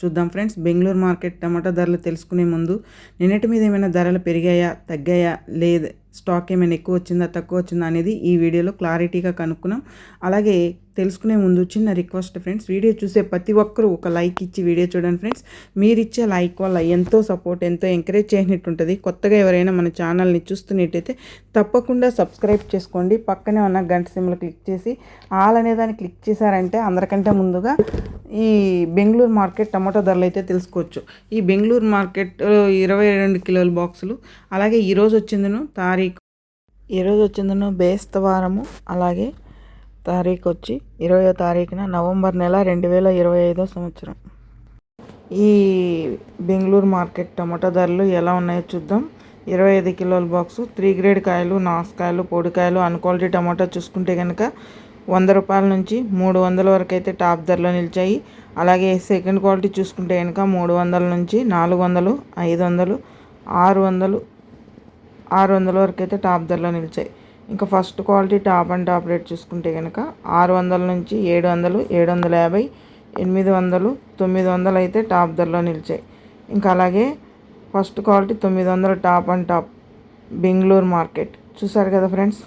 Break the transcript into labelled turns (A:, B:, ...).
A: చూద్దాం friends. Bengaluru market టమాటా ధరలు తెలుసుకునే ముందు నిన్నటి మీద ఏమైనా ధరలు పెరిగాయా తగ్గాయా లేదు స్టాక్ ఏమైనా ఎక్కువ వచ్చిందా తక్కువ వచ్చిందా అనేది ఈ వీడియోలో క్లారిటీగా కనుక్కున్నాం. అలాగే తెలుసుకునే ముందు చిన్న రిక్వెస్ట్ ఫ్రెండ్స్. వీడియో చూసే ప్రతి ఒక్కరూ ఒక లైక్ ఇచ్చి వీడియో చూడండి ఫ్రెండ్స్. మీరు ఇచ్చే లైక్ వల్ల ఎంతో సపోర్ట్ ఎంతో ఎంకరేజ్ చేసినట్టు ఉంటుంది కొత్తగా ఎవరైనా మన ఛానల్ని చూస్తున్నట్టయితే తప్పకుండా సబ్స్క్రైబ్ చేసుకోండి. పక్కనే ఉన్న గంట సిమ్లు క్లిక్ చేసి ఆల్ అనే దాన్ని క్లిక్ చేశారంటే అందరికంటే ముందుగా ఈ బెంగళూరు మార్కెట్ టమాటో ధరలు అయితే తెలుసుకోవచ్చు. ఈ బెంగళూరు మార్కెట్ ఇరవై రెండు కిలోల బాక్సులు. అలాగే ఈరోజు వచ్చిందను తారీఖు ఈరోజు వచ్చిందను బేస్తవారము అలాగే తారీఖు వచ్చి ఇరవయో తారీఖున నవంబర్ నెల రెండు వేల ఇరవై ఐదో సంవత్సరం. ఈ బెంగళూరు మార్కెట్ టమాటా ధరలు ఎలా ఉన్నాయో చూద్దాం. ఇరవై ఐదు కిలోల బాక్సు త్రీ గ్రేడ్ కాయలు నాసుకాయలు పొడికాయలు అన్క్వాలిటీ టమాటా చూసుకుంటే కనుక వంద రూపాయల నుంచి మూడు వందల వరకు అయితే టాప్ ధరలో నిలిచాయి. అలాగే సెకండ్ క్వాలిటీ చూసుకుంటే కనుక మూడు వందల నుంచి నాలుగు వందలు ఐదు వందలు ఆరు వందలు ఆరు వందల వరకు అయితే టాప్ ధరలో నిలిచాయి. ఇంకా first quality top and top rate చూసుకుంటే కనుక ఆరు వందల నుంచి ఏడు వందలు ఏడు వందల యాభై ఎనిమిది వందలు తొమ్మిది వందలు అయితే టాప్ ధరలో నిలిచాయి. ఇంకా అలాగే ఫస్ట్ క్వాలిటీ తొమ్మిది వందలు top and top Bengaluru market. చూసారు కదా ఫ్రెండ్స్?